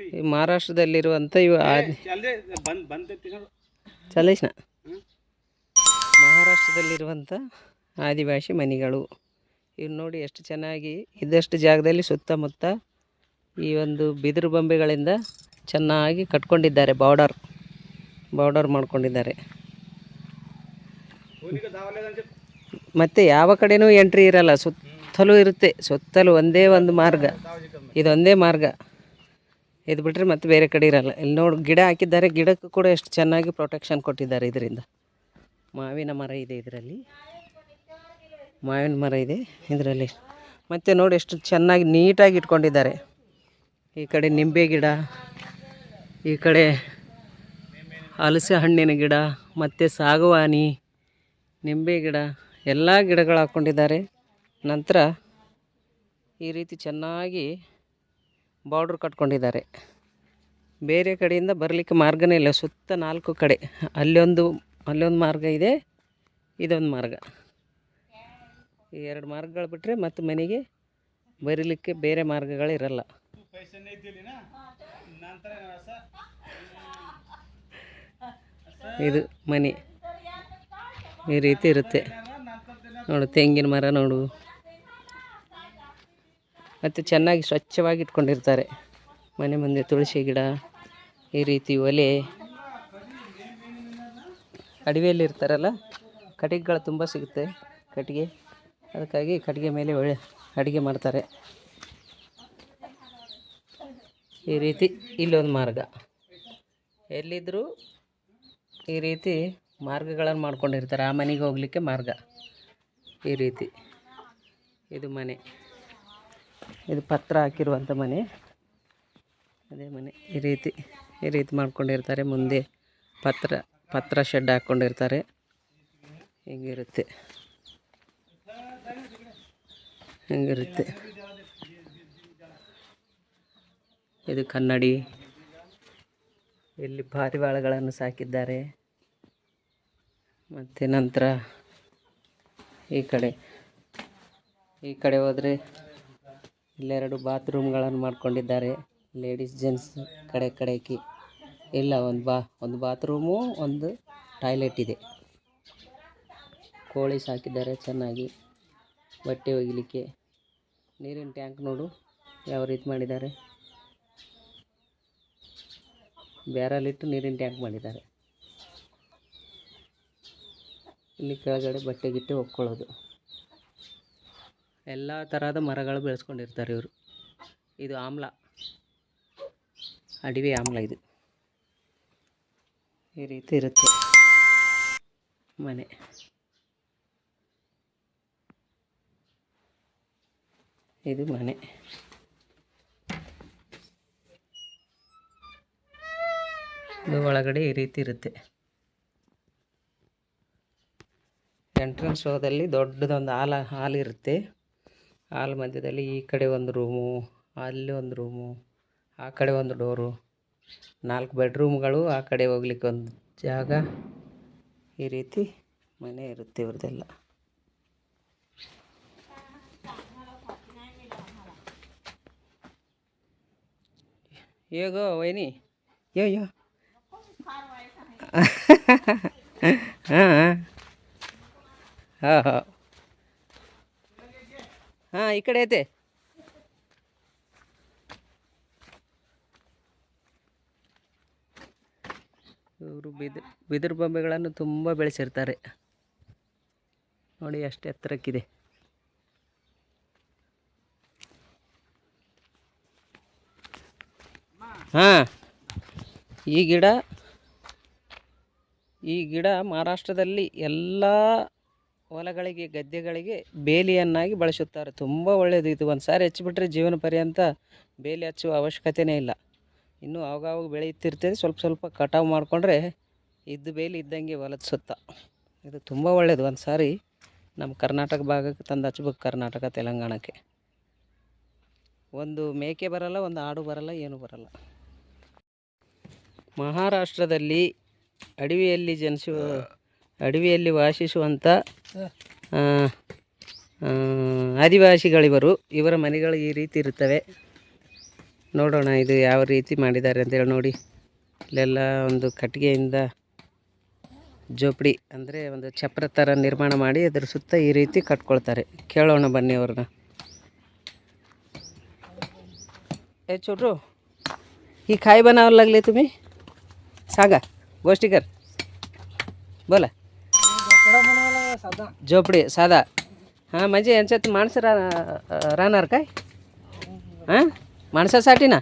ಈ ಮಹಾರಾಷ್ಟ್ರದಲ್ಲಿರುವಂಥ ಇವು ಚಲೇಶ್ನ. ಮಹಾರಾಷ್ಟ್ರದಲ್ಲಿರುವಂಥ ಆದಿವಾಸಿ ಮನೆಗಳು. ಇವು ನೋಡಿ ಎಷ್ಟು ಚೆನ್ನಾಗಿ ಇದ್ದಷ್ಟು ಜಾಗದಲ್ಲಿ ಸುತ್ತಮುತ್ತ ಈ ಒಂದು ಬಿದಿರು ಬೊಂಬೆಗಳಿಂದ ಚೆನ್ನಾಗಿ ಕಟ್ಕೊಂಡಿದ್ದಾರೆ ಬಾರ್ಡರ್. ಬಾರ್ಡರ್ ಮಾಡ್ಕೊಂಡಿದ್ದಾರೆ. ಮತ್ತೆ ಮತ್ತು ಯಾವ ಕಡೆನೂ ಎಂಟ್ರಿ ಇರಲ್ಲ ಸುತ್ತಲೂ ಇರುತ್ತೆ. ಸುತ್ತಲೂ ಒಂದೇ ಒಂದು ಮಾರ್ಗ. ಇದೊಂದೇ ಮಾರ್ಗ. ಇದು ಬಿಟ್ಟರೆ ಮತ್ತೆ ಬೇರೆ ಕಡೆ ಇರಲ್ಲ. ಇಲ್ಲಿ ನೋಡಿ, ಗಿಡ ಹಾಕಿದ್ದಾರೆ, ಗಿಡಕ್ಕೂ ಕೂಡ ಎಷ್ಟು ಚೆನ್ನಾಗಿ ಪ್ರೊಟೆಕ್ಷನ್ ಕೊಟ್ಟಿದ್ದಾರೆ ಇದರಿಂದ. ಮಾವಿನ ಮರ ಇದೆ ಇದರಲ್ಲಿ. ಮಾವಿನ ಮರ ಇದೆ ಇದರಲ್ಲಿ. ಮತ್ತು ನೋಡಿ ಎಷ್ಟು ಚೆನ್ನಾಗಿ ನೀಟಾಗಿ ಇಟ್ಕೊಂಡಿದ್ದಾರೆ. ಈ ಕಡೆ ನಿಂಬೆ ಗಿಡ, ಈ ಕಡೆ ಹಲಸೆ ಹಣ್ಣಿನ ಗಿಡ, ಮತ್ತು ಸಾಗವಾನಿ, ನಿಂಬೆ ಗಿಡ, ಎಲ್ಲ ಗಿಡಗಳು ಹಾಕ್ಕೊಂಡಿದ್ದಾರೆ ನಂತರ ಈ ರೀತಿ ಚೆನ್ನಾಗಿ ಬಾರ್ಡ್ರ್ ಕಟ್ಕೊಂಡಿದ್ದಾರೆ. ಬೇರೆ ಕಡೆಯಿಂದ ಬರಲಿಕ್ಕೆ ಮಾರ್ಗನೇ ಇಲ್ಲ. ಸುತ್ತ ನಾಲ್ಕು ಕಡೆ. ಅಲ್ಲೊಂದು ಅಲ್ಲೊಂದು ಮಾರ್ಗ ಇದೆ, ಇದೊಂದು ಮಾರ್ಗ. ಈ ಎರಡು ಮಾರ್ಗಗಳು ಬಿಟ್ಟರೆ ಮತ್ತು ಮನೆಗೆ ಬರೀಲಿಕ್ಕೆ ಬೇರೆ ಮಾರ್ಗಗಳಿರಲ್ಲ ಇದು ಮನೆ. ಈ ರೀತಿ ಇರುತ್ತೆ. ನೋಡು ತೆಂಗಿನ ಮರ ನೋಡು. ಮತ್ತು ಚೆನ್ನಾಗಿ ಸ್ವಚ್ಛವಾಗಿ ಇಟ್ಕೊಂಡಿರ್ತಾರೆ ಮನೆ ಮುಂದೆ ತುಳಸಿ ಗಿಡ, ಈ ರೀತಿ ಒಲೆ, ಅಡವಿಯಲ್ಲಿ ಇರ್ತಾರಲ್ಲ, ಕಟ್ಟಿಗೆಗಳು ತುಂಬ ಸಿಗುತ್ತೆ ಕಟ್ಟಿಗೆ. ಅದಕ್ಕಾಗಿ ಕಟ್ಟಿಗೆ ಮೇಲೆ ಒಳ್ಳೆ ಅಡುಗೆ ಮಾಡ್ತಾರೆ. ಈ ರೀತಿ ಇಲ್ಲೊಂದು ಮಾರ್ಗ. ಎಲ್ಲಿದ್ದರೂ ಈ ರೀತಿ ಮಾರ್ಗಗಳನ್ನು ಮಾಡ್ಕೊಂಡಿರ್ತಾರೆ. ಆ ಮನೆಗೆ ಹೋಗಲಿಕ್ಕೆ ಮಾರ್ಗ. ಈ ರೀತಿ. ಇದು ಮನೆ. ಇದು ಪತ್ರ ಹಾಕಿರುವಂಥ ಮನೆ. ಅದೇ ಮನೆ. ಈ ರೀತಿ ಈ ರೀತಿ ಮಾಡ್ಕೊಂಡಿರ್ತಾರೆ. ಮುಂದೆ ಪತ್ರ ಪತ್ರ ಶೆಡ್ ಹಾಕ್ಕೊಂಡಿರ್ತಾರೆ ಹಿಂಗಿರುತ್ತೆ. ಹಿಂಗಿರುತ್ತೆ. ಇದು ಕನ್ನಡಿ. ಇಲ್ಲಿ ಪಾರಿವಾಳಗಳನ್ನು ಸಾಕಿದ್ದಾರೆ. ಮತ್ತು ನಂತರ ಈ ಕಡೆ ಈ ಕಡೆ ಹೋದರೆ ಇಲ್ಲೆರಡು ಬಾತ್ರೂಮ್ಗಳನ್ನು ಮಾಡ್ಕೊಂಡಿದ್ದಾರೆ. ಲೇಡೀಸ್, ಜೆಂಟ್ಸ್ ಕಡೆ ಕಡೆಕಿ ಇಲ್ಲ, ಒಂದು ಬಾ, ಒಂದು ಬಾತ್ರೂಮು, ಒಂದು ಟಾಯ್ಲೆಟ್ ಇದೆ. ಕೋಳಿ ಸಾಕಿದ್ದಾರೆ ಚೆನ್ನಾಗಿ. ಬಟ್ಟೆ ಒಗಿಲಿಕ್ಕೆ. ನೀರಿನ ಟ್ಯಾಂಕ್ ನೋಡು, ಯಾವ ರೀತಿ ಮಾಡಿದ್ದಾರೆ. ಬ್ಯಾರಲ್ಲಿಟ್ಟು ನೀರಿನ ಟ್ಯಾಂಕ್ ಮಾಡಿದ್ದಾರೆ. ಇಲ್ಲಿ ಕೆಳಗಡೆ ಬಟ್ಟೆ ಗಿಟ್ಟೆ ಒಕ್ಕೊಳ್ಳೋದು ಎಲ್ಲ ತರಹದ ಮರಗಳು ಬೆಳೆಸ್ಕೊಂಡಿರ್ತಾರೆ ಇವರು. ಇದು ಆಮ್ಲ. ಅಡವಿ ಆಮ್ಲ ಇದು. ಈ ರೀತಿ ಇರುತ್ತೆ ಮನೆ. ಇದು ಮನೆ. ಇದು ಒಳಗಡೆ ಈ ರೀತಿ ಇರುತ್ತೆ. ಎಂಟ್ರೆನ್ಸ್ ಹೋದಲ್ಲಿ ದೊಡ್ಡದೊಂದು ಹಾಲ ಹಾಲ್ ಹಾಲ್ ಮಧ್ಯದಲ್ಲಿ ಈ ಕಡೆ ಒಂದು ರೂಮು, ಅಲ್ಲಿ ಒಂದು ರೂಮು, ಆ ಕಡೆ ಒಂದು ಡೋರು, ನಾಲ್ಕು ಬೆಡ್ರೂಮ್ಗಳು, ಆ ಕಡೆ ಹೋಗ್ಲಿಕ್ಕೆ ಒಂದು ಜಾಗ. ಈ ರೀತಿ ಮನೆ ಇರುತ್ತೆ ಇವ್ರದ್ದೆಲ್ಲ ಹೇಗೋ ವೈನಿ? ಯೋ ಯೋ. ಹಾಂ. ಹಾಂ ಹಾಂ. ಹಾಂ, ಈ ಕಡೆ ಐತೆ. ಇವರು ಬಿದಿರು ಬಿದಿರು ಬೊಂಬೆಗಳನ್ನು ತುಂಬ ಬೆಳೆಸಿರ್ತಾರೆ. ನೋಡಿ ಎಷ್ಟು ಎತ್ತರಕ್ಕಿದೆ. ಹಾಂ, ಈ ಗಿಡ ಈ ಗಿಡ ಮಹಾರಾಷ್ಟ್ರದಲ್ಲಿ ಎಲ್ಲ ಹೊಲಗಳಿಗೆ, ಗದ್ದೆಗಳಿಗೆ ಬೇಲಿಯನ್ನಾಗಿ ಬಳಸುತ್ತಾರೆ. ತುಂಬ ಒಳ್ಳೆಯದು ಇದು. ಒಂದು ಸಾರಿ ಹಚ್ಚಿಬಿಟ್ರೆ ಜೀವನ ಪರ್ಯಂತ ಬೇಲಿ ಹಚ್ಚುವ ಅವಶ್ಯಕತೆಯೇ ಇಲ್ಲ. ಇನ್ನೂ ಆವಾಗವಾಗ ಬೆಳೆಯುತ್ತಿರ್ತದೆ. ಸ್ವಲ್ಪ ಸ್ವಲ್ಪ ಕಟಾವು ಮಾಡಿಕೊಂಡ್ರೆ ಇದ್ದು ಬೇಲಿ ಇದ್ದಂಗೆ ಹೊಲದ ಸುತ್ತ. ಇದು ತುಂಬ ಒಳ್ಳೆಯದು ಒಂದು ಸಾರಿ ನಮ್ಮ ಕರ್ನಾಟಕ ಭಾಗಕ್ಕೆ ತಂದು ಹಚ್ಬೇಕು ಕರ್ನಾಟಕ ತೆಲಂಗಾಣಕ್ಕೆ. ಒಂದು ಮೇಕೆ ಬರಲ್ಲ, ಒಂದು ಆಡು ಬರಲ್ಲ, ಏನು ಬರಲ್ಲ. ಮಹಾರಾಷ್ಟ್ರದಲ್ಲಿ ಅಡವಿಯಲ್ಲಿ ಜನಿಸುವ ಅಡವಿಯಲ್ಲಿ ವಾಸಿಸುವಂಥ ಆದಿವಾಸಿಗಳಿವರು, ಇವರ ಮನೆಗಳು ಈ ರೀತಿ ಇರುತ್ತವೆ. ನೋಡೋಣ ಇದು ಯಾವ ರೀತಿ ಮಾಡಿದ್ದಾರೆ ಅಂತೇಳಿ ನೋಡಿ. ಇಲ್ಲೆಲ್ಲ ಒಂದು ಕಟ್ಟಿಗೆಯಿಂದ ಜೋಪಡಿ, ಅಂದರೆ ಒಂದು ಚಪ್ರ ಥರ ನಿರ್ಮಾಣ ಮಾಡಿ ಅದರ ಸುತ್ತ ಈ ರೀತಿ ಕಟ್ಕೊಳ್ತಾರೆ. ಕೇಳೋಣ ಬನ್ನಿ ಅವ್ರನ್ನ. ಏ ಚೋಟ್ರು ಈ ಖಾಯಿ ಬನಾವಲ್ಲಾಗಲಿ ತುಮಿ, ಸಾಗ ಗೋಷ್ಠಿಗರ್ ಬೋಲಾ. झोपडी साधा हां म्हणजे यांच्यात माणसं रा राहणार काय हां माणसासाठी ना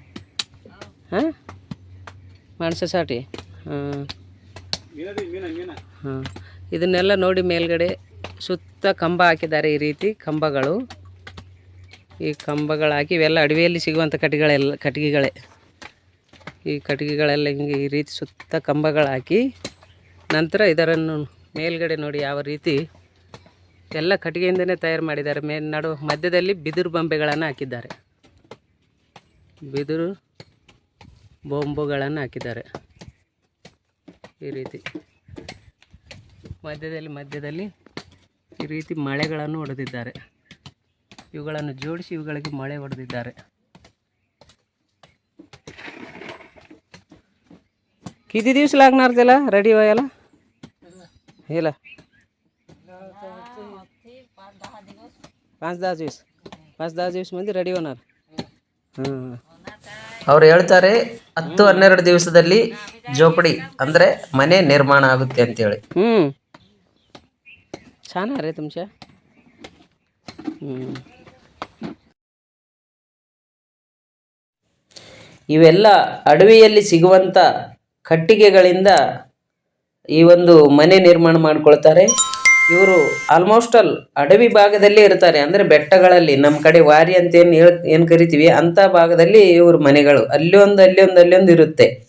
हां ಮಾಣಸಸಾಟಿ ಹಾಂ ಮೀನದಿ ಮೀನ ಮೀನ ಹಾಂ ಇದನ್ನೆಲ್ಲ ನೋಡಿ ಮೇಲ್ಗಡೆ ಸುತ್ತ ಕಂಬ ಹಾಕಿದ್ದಾರೆ ಈ ರೀತಿ ಕಂಬಗಳು ಈ ಕಂಬಗಳು ಹಾಕಿ ಇವೆಲ್ಲ ಅಡವಿಯಲ್ಲಿ ಸಿಗುವಂಥ ಕಟ್ಟಿಗೆಗಳೆಲ್ಲ ಕಟ್ಟಿಗೆಗಳೇ ಈ ಕಟ್ಟಿಗೆಗಳೆಲ್ಲ ಹಿಂಗೆ ಈ ರೀತಿ ಸುತ್ತ ಕಂಬಗಳು ಹಾಕಿ ನಂತರ ಇದರನ್ನು ಮೇಲ್ಗಡೆ ನೋಡಿ ಯಾವ ರೀತಿ ಎಲ್ಲ ಕಟ್ಟಿಗೆಯಿಂದನೇ ತಯಾರು ಮಾಡಿದ್ದಾರೆ. ಮೇ ನಡು ಮಧ್ಯದಲ್ಲಿ ಬಿದಿರು ಬೊಂಬೆಗಳನ್ನು ಹಾಕಿದ್ದಾರೆ. ಬಿದಿರು ಬೊಂಬುಗಳನ್ನು ಹಾಕಿದ್ದಾರೆ. ಈ ರೀತಿ ಮಧ್ಯದಲ್ಲಿ ಮಧ್ಯದಲ್ಲಿ ಈ ರೀತಿ ಮಳೆಗಳನ್ನು ಹೊಡೆದಿದ್ದಾರೆ ಇವುಗಳನ್ನು ಜೋಡಿಸಿ ಇವುಗಳಿಗೆ ಮಳೆ ಹೊಡೆದಿದ್ದಾರೆ ಕಿತಿ ದಿವಸ ಲಾಗ್ನಾರ್ದಲ್ಲ ರೆಡಿ ಹೋಯಲ್ಲ व्हायला ह्याला पाच दहा दिवस पाच दहा दिवस मध्ये ರೆಡಿ ಹೋನಾರ್ ಹಾಂ ಅವ್ರು ಹೇಳ್ತಾರೆ ಹತ್ತು ಹನ್ನೆರಡು ದಿವಸದಲ್ಲಿ ಜೋಪಡಿ ಅಂದರೆ ಮನೆ ನಿರ್ಮಾಣ ಆಗುತ್ತೆ ಅಂತೇಳಿ ಹ್ಞೂ छान आहे रे तुमच्या हम्म. ಇವೆಲ್ಲ ಅಡವಿಯಲ್ಲಿ ಸಿಗುವಂಥ ಕಟ್ಟಿಗೆಗಳಿಂದ ಈ ಒಂದು ಮನೆ ನಿರ್ಮಾಣ ಮಾಡ್ಕೊಳ್ತಾರೆ. ಇವರು ಆಲ್ಮೋಸ್ಟ್ ಆಲ್ ಅಡವಿ ಭಾಗದಲ್ಲೇ ಇರ್ತಾರೆ. ಅಂದರೆ ಬೆಟ್ಟಗಳಲ್ಲಿ ನಮ್ಮ ಕಡೆ ವಾರಿ ಅಂತ ಏನು ಏನು ಕರಿತೀವಿ ಅಂಥ ಭಾಗದಲ್ಲಿ ಇವ್ರ ಮನೆಗಳು. ಅಲ್ಲಿ ಒಂದು ಅಲ್ಲಿ ಒಂದು ಅಲ್ಲಿ ಒಂದು ಇರುತ್ತೆ.